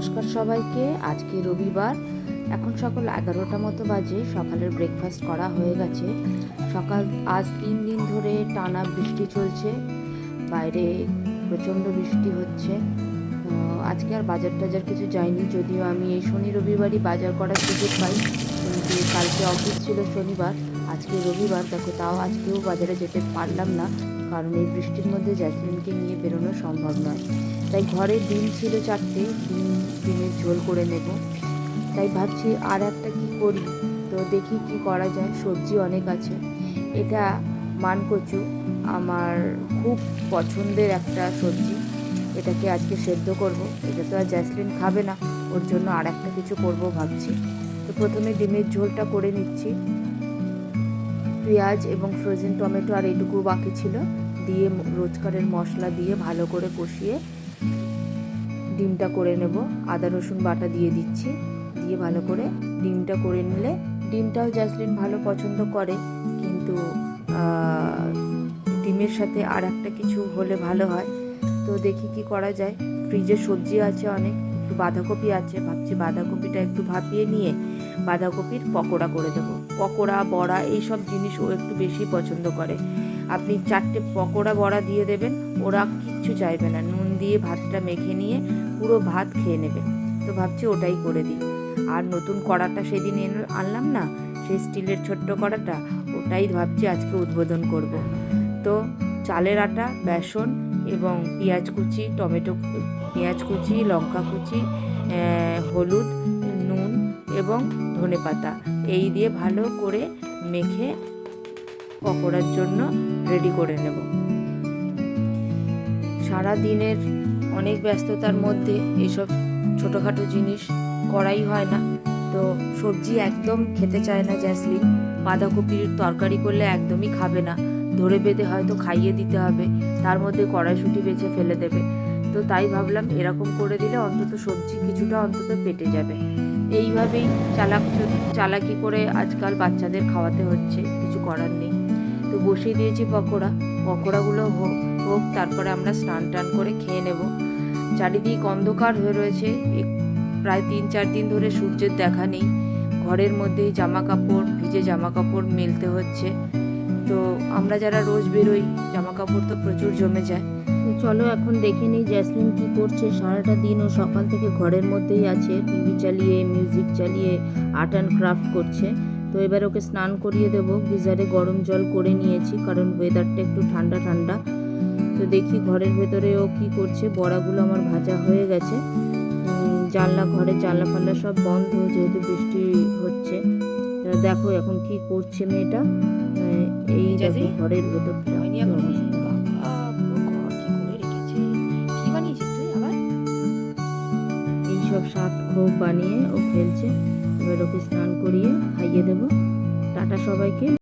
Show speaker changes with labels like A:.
A: নমস্কার সবাইকে। আজকে রবিবার। এখন সকাল এগারোটা মতো বাজে। সকালের ব্রেকফাস্ট করা হয়ে গেছে। সকাল, আজ তিন দিন ধরে টানা বৃষ্টি চলছে। বাইরে প্রচণ্ড বৃষ্টি হচ্ছে। আজকে আর বাজার টাজার কিছু যায়নি। যদিও আমি এই শনি রবিবারই বাজার করার সুযোগ পাই। কিন্তু কালকে অফিস ছিল শনিবার, আজকে রবিবার, দেখো তাও আজকেও বাজারে যেতে পারলাম না, কারণ এই বৃষ্টির মধ্যে জ্যাসমিনকে নিয়ে বেরোনো সম্ভব নয়। তাই ঘরে ডিম ছিল চারটে, ডিম, ডিমের ঝোল করে নেব। তাই ভাবছি আর একটা কি করি? তো দেখি কি করা যায়, সবজি অনেক আছে। এটা মানকচু, আমার খুব পছন্দের একটা সবজি। এটাকে আজকে সেদ্ধ করব। এটা তো আর জ্যাসলিন খাবে না, ওর জন্য আর একটা কিছু করব ভাবছি। প্রথমে ডিমের ঝোলটা করে নিচ্ছি। পেঁয়াজ এবং ফ্রোজেন টমেটো আর এইটুকু বাকি ছিল। দিয়ে রোজকারের মশলা দিয়ে ভালো করে কষিয়ে ডিমটা করে নেব। আদা, রসুন বাটা দিয়ে দিচ্ছি। দিয়ে ভালো করে ডিমটা করে নিলে ডিমটাও জ্যাসলিন ভালো পছন্দ করে। কিন্তু ডিমের সাথে আর একটা কিছু হলে ভালো হয়। তো দেখি কি করা যায়। ফ্রিজে সবজি আছে অনেক। বাঁধাকপি আছে, ভাবছি বাঁধাকপিটা একটু ভাপিয়ে নিয়ে বাঁধাকপির পকোড়া করে দেবো। পকোড়া, বড়া এইসব জিনিস ও একটু বেশি পছন্দ করে। আপনি চারটে পকোড়া, বড়া দিয়ে দেবেন, ওরা কিচ্ছু চাইবে না। নুন দিয়ে ভাতটা মেখে নিয়ে পুরো ভাত খেয়ে নেবে। তো ভাবছি ওটাই করে দিই। আর নতুন কড়াটা সেদিন এনে, আনলাম না? সেই স্টিলের ছোট্ট কড়াটা, ওটাই ভাবছি আজকে উদ্বোধন করব। তো চালের আটা, বেসন এবং পেঁয়াজ কুচি, টমেটো পেঁয়াজ কুচি, লঙ্কা কুচি হলুদ, নুন এবং ধনেপাতা এই দিয়ে ভালো করে মেখে পকোড়ার জন্য রেডি করে নেব। সারা দিনের অনেক ব্যস্ততার মধ্যে এসব ছোটোখাটো জিনিস করাই হয় না। তো সবজি একদম খেতে চায় না জ্যাসলিন। বাঁধাকপির তরকারি করলে একদমই খাবে না। ধরে বেঁধে হয়তো খাইয়ে দিতে হবে। তার মধ্যে কড়াইশুঁটি বেছে ফেলে দেবে। তো তাই ভাবলাম এরকম করে দিলে অন্তত সবজি কিছুটা অন্তত পেটে যাবে। এইভাবেই চালাক চালাকি করে আজকাল বাচ্চাদের খাওয়াতে হচ্ছে, কিছু করার নেই। তো বসিয়ে দিয়েছি পকোড়া। পকোড়াগুলো হোক হোক, তারপরে আমরা স্নান টান করে খেয়ে নেব। চারিদিক অন্ধকার হয়ে রয়েছে। প্রায় তিন চার দিন ধরে সূর্যের দেখা নেই। ঘরের মধ্যেই জামা কাপড়, ভিজে জামা কাপড় মেলতে হচ্ছে। তো আমরা যারা রোজ বেরোই জামা কাপড় তো প্রচুর জমে যায়। তো চলো এখন দেখে নিই জ্যাসমিন কি করছে। সারাটা দিন ও সকাল থেকে ঘরের মধ্যেই আছে, টিভি চালিয়ে, মিউজিক চালিয়ে, আর্ট অ্যান্ড ক্রাফট করছে। তো এবার ওকে স্নান করিয়ে দেবো। গিজারে গরম জল করে নিয়েছি, কারণ ওয়েদারটা একটু ঠান্ডা ঠান্ডা। তো দেখি ঘরের ভেতরে ও কি করছে। বড়াগুলো আমার ভাজা হয়ে গেছে। জানলা, ঘরে জানলা ফাল্লা সব বন্ধ, যেহেতু বৃষ্টি হচ্ছে। দেখো এখন কি করছে মেয়েটা। এই দেখো? ঘরের ভেতরটা? অবস্থা। এইসব শাক খোপ বানিয়ে ও খেলছে এবার ওকে স্নান করিয়ে খাইয়ে দেবো টাটা সবাইকে